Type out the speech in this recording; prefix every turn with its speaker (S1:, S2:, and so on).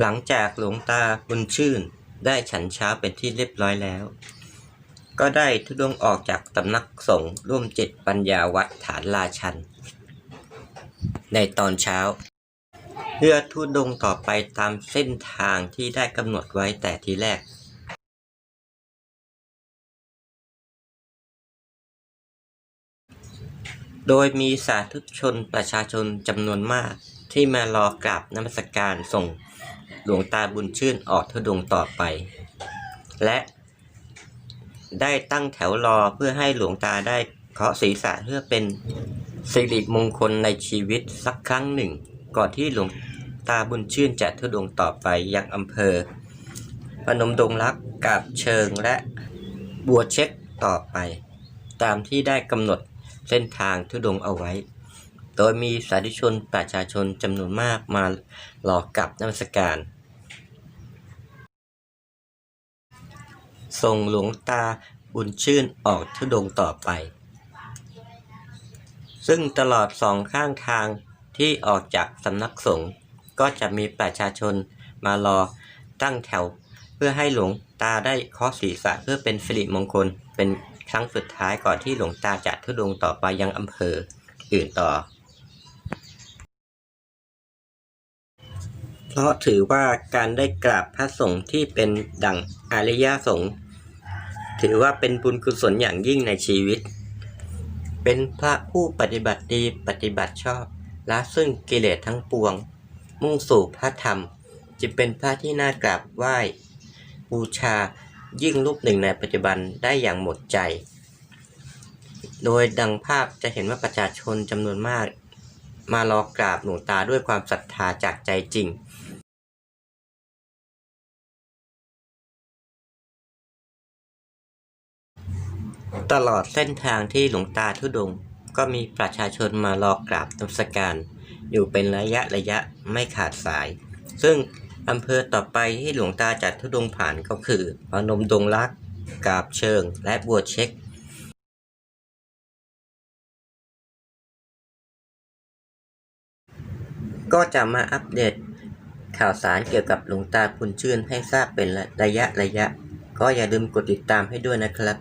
S1: หลังจากหลวงตาบุญชื่นได้ฉันเช้าเป็นที่เรียบร้อยแล้ว ก็ได้ทุดงออกจากสำนักสงฆ์ร่วมเจ็ดปัญญาวัดฐานราชัน ในตอนเช้าเพื่อทุดงต่อไปตามเส้นทางที่ได้กำหนดไว้แต่ทีแรกโดยมีสาธุชนประชาชนจำนวนมาก ที่มารอกราบนมัสการส่งหลวงตาบุญชื่นออกทุดงต่อไป และได้ตั้งแถวรอเพื่อให้หลวงตาได้เคาะศีรษะเพื่อเป็นสิริมงคลในชีวิตสักครั้งหนึ่ง ก่อนที่หลวงตาบุญชื่นจะทุดงต่อไปยังอำเภอพนมดงรักกาบเชิงและบัวเช็คต่อไป ตามที่ได้กำหนดเส้นทางทุดงเอาไว้ ดยมีสาธุชนประชาชนจำนวนมากมารอกับนมัสการ ส่งหลวงตาบุญชื่นออกทุดงต่อไป ซึ่งตลอดสองข้างทางที่ออกจากสำนักสงฆ์ก็จะมีประชาชนมารอตั้งแถว เพื่อให้หลวงตาได้เคาะศีรษะเพื่อเป็นสิริมงคลเป็นครั้งสุดท้ายก่อนที่หลวงตาจะทุดงต่อไปยังอำเภออื่นต่อ เพราะถือว่าการได้กราบพระสงฆ์ที่เป็นดั่งอริยสงฆ์ถือว่าเป็นบุญกุศลอย่างยิ่งในชีวิต เป็นพระผู้ปฏิบัติดีปฏิบัติชอบละซึ่งกิเลสทั้งปวง มุ่งสู่พระธรรมจะเป็นพระที่น่ากราบไหว้ บูชายิ่งรูปหนึ่งในปัจจุบันได้อย่างหมดใจ โดยดังภาพจะเห็นว่าประชาชนจำนวนมาก มารอกราบหลวงตาด้วยความศรัทธาจากใจจริงตลอดเส้นทางที่หลวงตาทุดงก็มีประชาชนมารอกราบนมัสการ อยู่เป็นระยะระยะไม่ขาดสาย ซึ่งอำเภอต่อไปที่หลวงตาจัดทุดงผ่านก็คือพนมดงรักกาบเชิงและบัวเช็ค ก็จะมาอัปเดตข่าวสารเกี่ยวกับหลวงตาพุนชื่นให้ทราบเป็นระยะระยะ ก็อย่าลืมกดติดตามให้ด้วยนะครับ